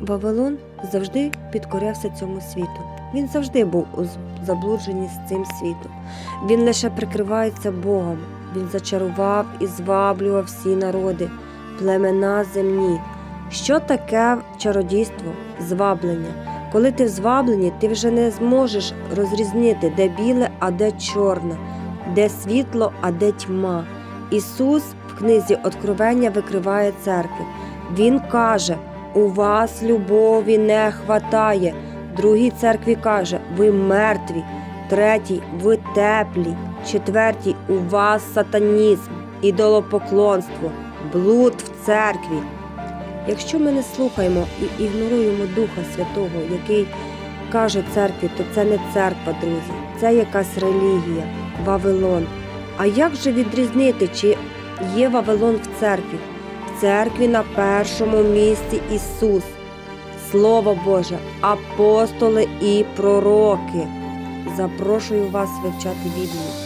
Вавилон завжди підкорявся цьому світу. Він завжди був у заблудженні з цим світом. Він лише прикривається Богом. Він зачарував і зваблював всі народи, племена земні. Що таке чародійство? Зваблення. Коли ти в звабленні, ти вже не зможеш розрізнити, де біле, а де чорне, де світло, а де тьма. Ісус в книзі Откровення викриває церкви. Він каже: у вас любові не хватає. Другій церкві каже, ви мертві. Третій, ви теплі. Четвертій, у вас сатанізм, ідолопоклонство, блуд в церкві. Якщо ми не слухаємо і ігноруємо Духа Святого, який каже церкві, то це не церква, друзі, це якась релігія, Вавилон. А як же відрізнити, чи є Вавилон в церкві? Церкві на першому місці Ісус, Слово Боже, апостоли і пророки. Запрошую вас вивчати Біблію.